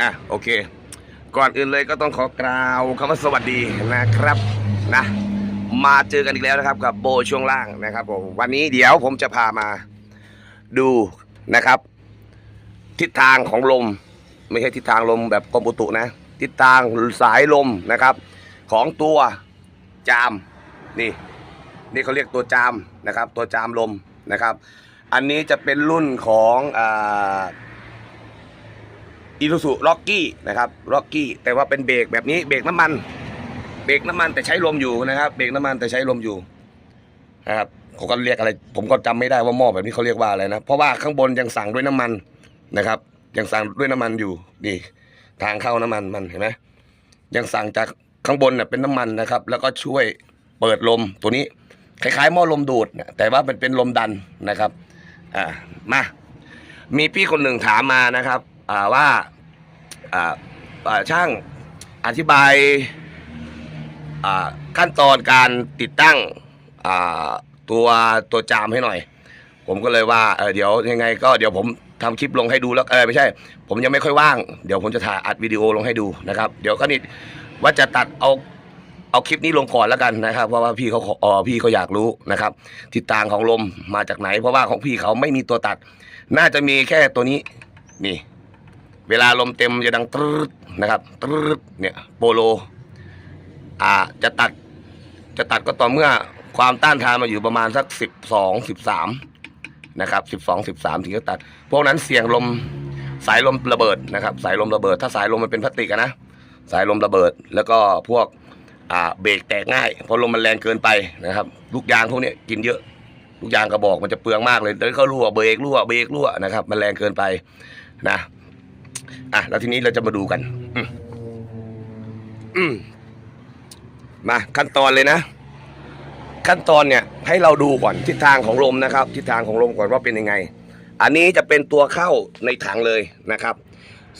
อะโอเค ก่อนอื่นเลยก็ต้องขอกล่าวคำว่าสวัสดีนะครับนะมาเจอกันอีกแล้วนะครับ กับโบช่วงล่างนะครับผมวันนี้เดี๋ยวผมจะพามาดูนะครับ ทิศทางของลม ไม่ใช่ทิศทางลมแบบกรมอุตุนะ ทิศทางสายลมนะครับ ของตัวจามนี่นี่เขาเรียกตัวจามนะครับ ตัวจามลมนะครับ อันนี้จะเป็นรุ่นของอ่า อีซูซูล็อกกี้นะครับล็อกกี้แต่ว่าเป็นเบรกแบบนี้เบรกน้ำมัน เบรกน้ำมันแต่ใช้ลมอยู่นะครับเบรกน้ำมันแต่ใช้ลมอยู่นะครับเขาก็เรียกอะไร ผมก็จำไม่ได้ว่าหม้อแบบนี้เขาเรียกว่าอะไรนะเพราะว่าข้างบนยังสั่งด้วยน้ำมันนะครับ ยังสั่งด้วยน้ำมันอยู่นี่ทางเข้าน้ำมันมันเห็นไหมยังสั่งจากข้างบนเนี่ยเป็นน้ำมันนะครับ แล้วก็ช่วยเปิดลมตัวนี้คล้ายๆหม้อลมดูดนะแต่ว่ามันเป็นลมดันนะครับอ่ามามีพี่คนหนึ่งถามมานะครับ อ่าว่า ช่างอธิบายขั้นตอนการติดตั้งตัวตัวจามให้หน่อย ผมก็เลยว่าเเดี๋ยวยังไง ก็เดี๋ยวผมทำคลิปลงให้ดูแล้วเออไม่ใช่ ผมยังไม่ค่อยว่าง เดี๋ยวผมจะถ่ายอัดวิดีโอลงให้ดูนะครับ เดี๋ยวก็นี่ว่าจะตัดเอาเอาคลิปนี้ลงก่อนแล้วกันนะครับ เพราะว่าพี่เขาอเออพี่เขาอยากรู้นะครับทิศทางของลมมาจากไหน เพราะว่าของพี่เขาไม่มีตัวตัด น่าจะมีแค่ตัวนี้นี่ เวลาลมเต็มจะดังตรึดนะครับตรึดเนี่ยโปโลอ่าจะตัดจะตัดก็ต่อเมื่อความต้านทานมาอยู่ประมาณสักสิบสองสิบสามนะครับสิบสองสิบสามถึงจะตัด พวกนั้นเสี่ยงลมสายลมระเบิดนะครับ สายลมระเบิด ถ้าสายลมมันเป็นพลาสติกนะสายลมระเบิด แล้วก็พวกอ่าเบรกแตกง่ายเพราะลมมันแรงเกินไปนะครับลูกยางพวกนี้กินเยอะลูกยางกระบอกมันจะเปลืองมากเลยแล้วก็รั่วเบรกรั่วเบรกรั่วนะครับ มันแรงเกินไปนะ อะแล้วทีนี้เราจะมาดูกันอืมอมมาขั้นตอนเลยนะ ขั้นตอนเนี่ยให้เราดูก่อนทิศทางของลมนะครับ ทิศทางของลมก่อนว่าเป็นยังไง อันนี้จะเป็นตัวเข้าในถังเลยนะครับ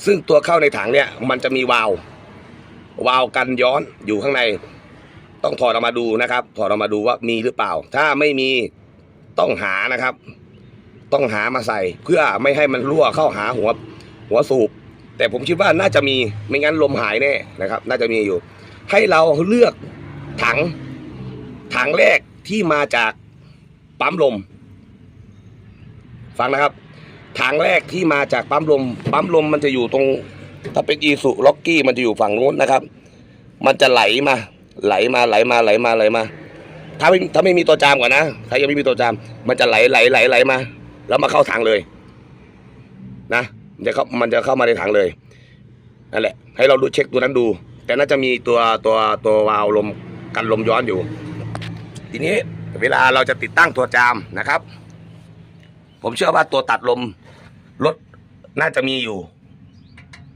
ซึ่งตัวเข้าในถังเนี่ย มันจะมีวาล์ววาล์วกันย้อนอยู่ข้างใน ต้องถอดออกมาดูนะครับ ถอดออกมาดูว่ามีหรือเปล่า ถ้าไม่มีต้องหานะครับ ต้องหามาใส่เพื่อไม่ให้มันรั่วเข้าหาหัวหัวสูบ แต่ผมคิดว่าน่าจะมีไม่งั้นลมหายแน่นะครับ น่าจะมีอยู่ ให้เราเลือกถังถังแรกที่มาจากปั๊มลม ฟังนะครับถังแรกที่มาจากปั๊มลม ปั๊มลมมันจะอยู่ตรง ถ้าเป็นอีสุล็อกกี้มันจะอยู่ฝั่งนู้นนะครับ มันจะไหลมา ไหลมาไหลมาไหลมาไหลมา ถ้าไม่ถ้าไม่มีตัวจามก่อนนะถ้ายังไม่มีตัวจาม มันจะไหลไหลไหลไหลมา แล้วมาเข้าถังเลย นะ จะเข้ามันจะเข้ามาในถังเลยนั่นแหละ ให้เราดูเช็คตัวนั้นดู แต่น่าจะมีตัวตัวตัววาล์วลมกันลมย้อนอยู่ ทีนี้เวลาเราจะติดตั้งตัวจามนะครับ ผมเชื่อว่าตัวตัดลมรถน่าจะมีอยู่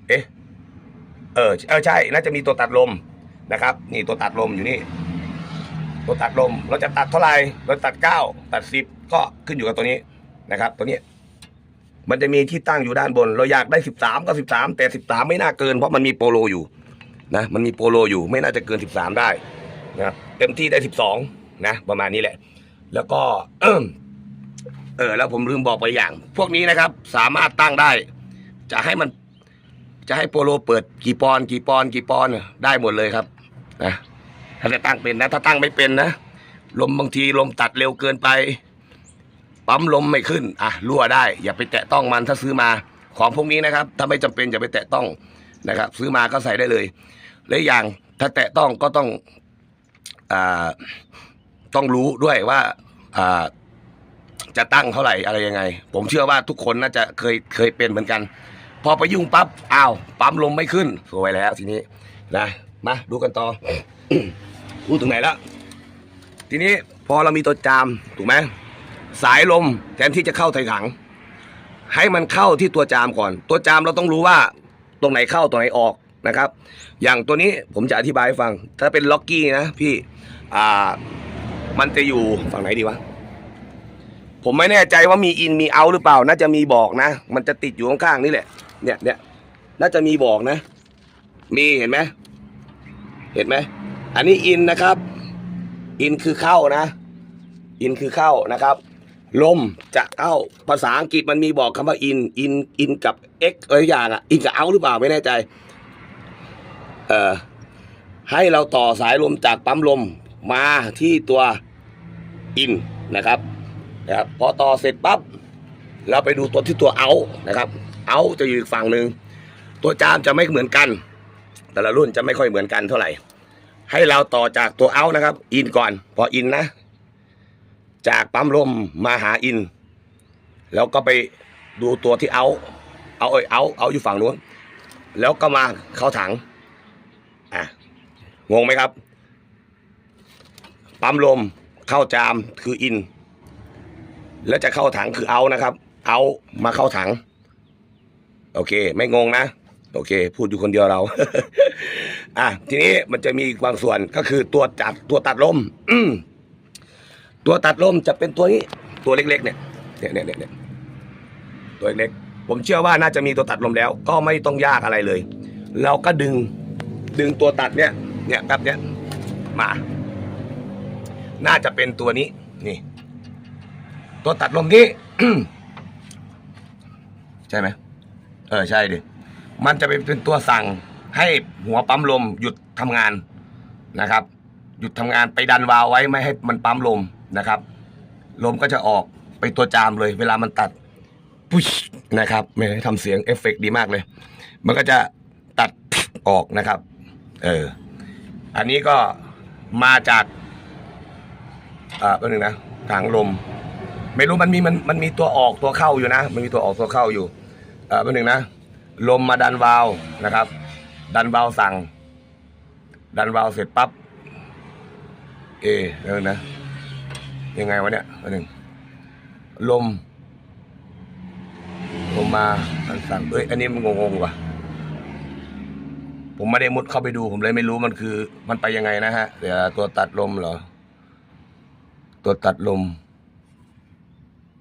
เอ๊ะเออเออใช่ น่าจะมีตัวตัดลมนะครับ นี่ตัวตัดลมอยู่นี่ ตัวตัดลม เราจะตัดเท่าไหร่เราตัดเก้าตัดสิบก็ขึ้นอยู่กับตัวนี้นะครับ ตัวนี้ มันจะมีที่ตั้งอยู่ด้านบน เราอยากได้สิบสามก็สิบสามแต่สิบสามไม่น่าเกิน เพราะมันมีโปโลอยู่นะมันมีโปโลอยู่ไม่น่าจะเกินสิบสามได้นะเต็มที่ได้สิบสองนะประมาณนี้แหละ แล้วก็เออแล้วผมลืมบอกไปอย่าง พวกนี้นะครับ สามารถตั้งได้ จะให้มัน จะให้โปโลเปิดกี่ปอนกี่ปอนกี่ปอนได้หมดเลยครับนะถ้าจะตั้งเป็นนะ ถ้าตั้งไม่เป็นนะลมบางทีลมตัดเร็วเกินไป ปั๊มลมไม่ขึ้นอะรั่วได้ อย่าไปแตะต้องมันถ้าซื้อมาของพวกนี้นะครับ ถ้าไม่จำเป็นอย่าไปแตะต้องนะครับ ซื้อมาก็ใส่ได้เลยและอีกอย่างถ้าแตะต้องก็ต้องอ่าต้องรู้ด้วยว่าอ่าจะตั้งเท่าไหร่อะไรยังไง ผมเชื่อว่าทุกคนน่าจะเคยเคยเป็นเหมือนกัน พอไปยุ่งปั๊บอ้าวปั๊มลมไม่ขึ้นสวยแล้วทีนี้นะมาดูกันต่อพูดถึงไหนแล้วทีนี้พอเรามีตัวจามถูกไหม สายลมแทนที่จะเข้าใส่ถัง ให้มันเข้าที่ตัวจามก่อน ตัวจามเราต้องรู้ว่าตรงไหนเข้าตรงไหนออกนะครับ อย่างตัวนี้ผมจะอธิบายให้ฟัง ถ้าเป็นล็อกกี้นะพี่อ่ามันจะอยู่ฝั่งไหนดีวะผมไม่แน่ใจว่ามีอินมีเอาหรือเปล่า น่าจะมีบอกนะ มันจะติดอยู่ข้างๆนี่แหละ เนี่ยเนี่ยน่าจะมีบอกนะ มีเห็นไหมเห็นไหมอันนี้อินนะครับ อินคือเข้านะ อินคือเข้านะครับ ลมจะเข้าภาษาอังกฤษมันมีบอกคำว่า in in in กับ x อะไรอย่างอะ in กับ out หรือเปล่าไม่แน่ใจ เอ่อให้เราต่อสายลมจากปั๊มลมมาที่ตัว in นะครับนะครับพอต่อเสร็จปั๊บเราไปดูตัวที่ตัว out นะครับ out จะอยู่อีกฝั่งหนึ่งตัวจามจะไม่เหมือนกัน แต่ละรุ่นจะไม่ค่อยเหมือนกันเท่าไหร่ ให้เราต่อจากตัว out นะครับ in ก่อน พอ in นะ จากปั๊มลมมาหา in แล้วก็ไปดูตัวที่ out เอาเอ้ย out out อยู่ฝั่งนู้นแล้วก็มาเข้าถังอะงงไหมครับ ปั๊มลมเข้าจามคืออิน แล้วจะเข้าถังคือเอานะครับ เอามาเข้าถัง โอเค ไม่งงนะ โอเค พูดอยู่คนเดียวเรา อะทีนี้มันจะมีบางส่วนก็คือตัวจัดตัวตัดลมอืม ตัวตัดลมจะเป็นตัวนี้ตัวเล็กๆเนี่ยเนี่ยเนี่ยเนี่ยตัวเล็กๆผมเชื่อว่าน่าจะมีตัวตัดลมแล้ว ก็ไม่ต้องยากอะไรเลย เราก็ดึงดึงตัวตัดเนี่ยเนี่ยแป๊บเนี่ยมา น่าจะเป็นตัวนี้นี่ ตัวตัดลมนี้ใช่ไหมเออใช่ดิมันจะเป็นเป็นตัวสั่งให้หัวปั๊มลมหยุดทำงานนะครับ หยุดทำงานไปดันวาล์วไว้ไม่ให้มันปั๊มลม นะครับ ลมก็จะออกไปตัวจามเลย เวลามันตัดปุ๊ชนะครับไม่ทำเสียงเอฟเฟกต์ดีมากเลย มันก็จะตัดออกนะครับ เออ อันนี้ก็มาจากอ่าแป๊บนึงนะถังลม ไม่รู้มันมีมันมันมีตัวออกตัวเข้าอยู่นะ มันมีตัวออกตัวเข้าอยู่อ่าแป๊บนึงนะ ลมมาดันวาล์วนะครับ ดันวาล์วสั่ง ดันวาล์วเสร็จปั๊บ เอเดี๋ยวนะ ยังไงวะเนี่ยแป๊บนึงลมลมมาดันสั่งเอ้ยอันนี้มันงงๆว่ะผมไม่ได้มุดเข้าไปดู ผมเลยไม่รู้มันคือ มันไปยังไงนะฮะเดี๋ยวตัวตัดลมเหรอ ตัวตัดลม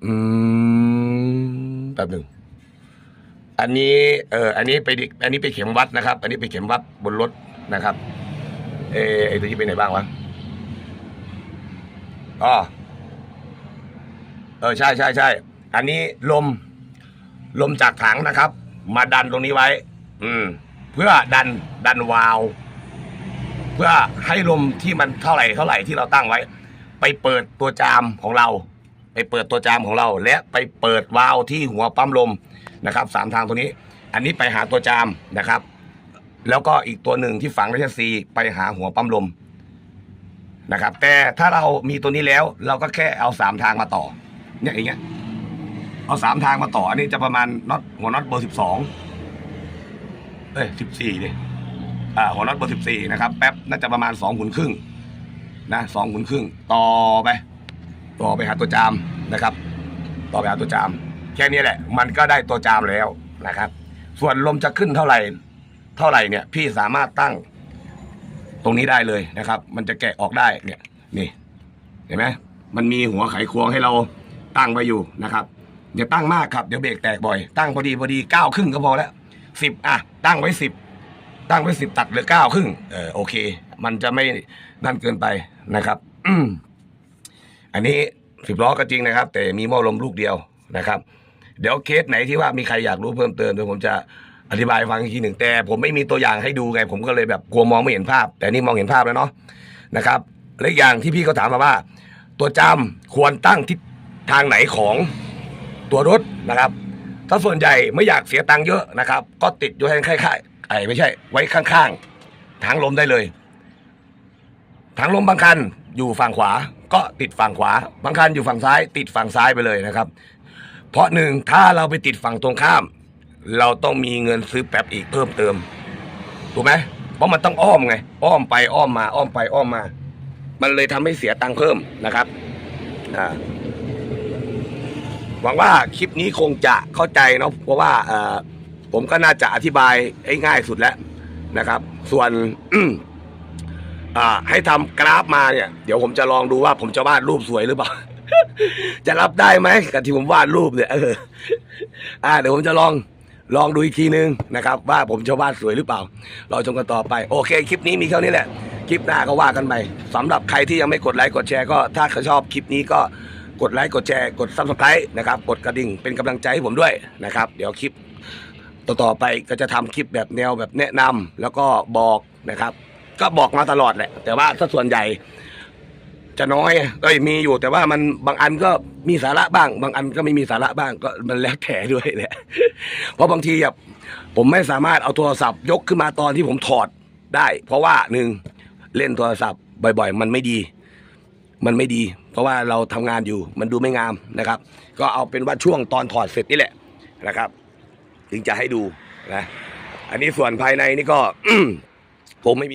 อืมแป๊บหนึ่งอันนี้เอออันนี้ไปดิอันนี้ไปเข็มวัดนะครับ อันนี้ไปเข็มวัดบนรถนะครับ เออไอตัวที่ไปไหนบ้างวะอ๋อ เออใช่ใช่ใช่อันนี้ลมลมจากถังนะครับ มาดันตรงนี้ไว้ อืม เพื่อดันดันวาล์วเพื่อให้ลมที่มันเท่าไหร่เท่าไหร่ที่เราตั้งไว้ ไปเปิดตัวจามของเรา ไปเปิดตัวจามของเรา และไปเปิดวาล์วที่หัวปั๊มลมนะครับสามทางตัวนี้ อันนี้ไปหาตัวจามนะครับ แล้วก็อีกตัวหนึ่งที่ฝังไว้ที่ซีไปหาหัวปั๊มลมนะครับ แต่ถ้าเรามีตัวนี้แล้ว เราก็แค่เอาสามทางมาต่อ เนี่ยอย่างเงี้ยเอาสามทางมาต่ออันนี้จะประมาณน็อตหัวน็อตเบอร์สิบสองเอ้ยสิบสี่ดิอ่าหัวน็อตเบอร์สิบสี่นะครับแป๊บน่าจะประมาณสองหุ่นครึ่งนะสองหุ่นครึ่ง ต่อไป ต่อไปหาตัวจามนะครับ ต่อไปหาตัวจาม แค่นี้แหละ มันก็ได้ตัวจามแล้วนะครับ ส่วนลมจะขึ้นเท่าไหร่ เท่าไหร่เนี่ย พี่สามารถตั้ง ตรงนี้ได้เลยนะครับ มันจะแกะออกได้เนี่ย นี่ เห็นไหมมันมีหัวไขควงให้เรา ตั้งไว้อยู่นะครับอย่าตั้งมากครับเดี๋ยวเบรกแตกบ่อย ตั้งพอดีพอดีเก้าครึ่งก็พอแล้วสิบอะ ตั้งไว้สิบตั้งไว้สิบตัดเหลือเก้าครึ่งเออโอเค มันจะไม่นั่นเกินไปนะครับอันนี้สิบล้อก็จริงนะครับ แต่มีหม้อลมลูกเดียวนะครับ เดี๋ยวเคสไหนที่ว่ามีใครอยากรู้เพิ่มเติมเดี๋ยวผมจะอธิบายฟังอีกทีหนึ่งแต่ผมไม่มีตัวอย่างให้ดูไง ผมก็เลยแบบกลัวมองไม่เห็นภาพ แต่นี่มองเห็นภาพแล้วเนาะนะครับและอย่างที่พี่เขาถามมาว่า ตัวจำควรตั้งทิศ ทางไหนของตัวรถนะครับ ถ้าส่วนใหญ่ไม่อยากเสียตังค์เยอะนะครับ ก็ติดอยู่ให้ค่ายๆไอ้ไม่ใช่ ไว้ข้างๆทางลมได้เลยทางลมบางคันอยู่ฝั่งขวาก็ติดฝั่งขวา บางคันอยู่ฝั่งซ้าย ติดฝั่งซ้ายไปเลยนะครับ เพราะหนึ่งถ้าเราไปติดฝั่งตรงข้าม เราต้องมีเงินซื้อแป๊บอีกเพิ่มเติมถูกไหมเพราะมันต้องอ้อมไง อ้อมไปอ้อมมา อ้อมไปอ้อมมา มันเลยทำให้เสียตังค์เพิ่มนะครับอ่า หวังว่าคลิปนี้คงจะเข้าใจเนาะเพราะว่าผมก็น่าจะอธิบายให้ง่ายสุดแล้วนะครับ ส่วนให้ทำกราฟมาเนี่ย เดี๋ยวผมจะลองดูว่าผมจะวาดรูปสวยหรือเปล่า จะรับได้ไหมกับที่ผมวาดรูปเนี่ยเอออ่าเดี๋ยวผมจะลองลองดูอีกทีนึงนะครับ ว่าผมจะวาดสวยหรือเปล่า เราชมกันต่อไป โอเค คลิปนี้มีเท่านี้แหละ คลิปหน้าก็ว่ากันไปสำหรับใครที่ยังไม่กดไลค์กดแชร์ก็ถ้าเขาชอบคลิปนี้ก็ กดไลค์กดแชร์กดซับสไครต์นะครับกดกระดิ่งเป็นกำลังใจให้ผมด้วยนะครับ เดี๋ยวคลิปต่อๆไปก็จะทำคลิปแบบแนวแบบแนะนำแล้วก็บอกนะครับ ก็บอกมาตลอดแหละ แต่ว่าถ้าส่วนใหญ่ จะน้อยก็มีอยู่แต่ว่ามันบางอันก็มีสาระบ้าง บางอันก็ไม่มีสาระบ้างก็มันแล้วแต่ด้วยแหละเพราะบางทีแบบผมไม่สามารถเอาโทรศัพท์ยกขึ้นมาตอนที่ผมถอดได้ เพราะว่าหนึ่งเล่นโทรศัพท์บ่อย ๆ มันไม่ดี มันไม่ดี เพราะว่าเราทำงานอยู่มันดูไม่งามนะครับ ก็เอาเป็นว่าช่วงตอนถอดเสร็จนี่แหละนะครับ ถึงจะให้ดูนะ อันนี้ส่วนภายในนี่ก็ผมไม่มี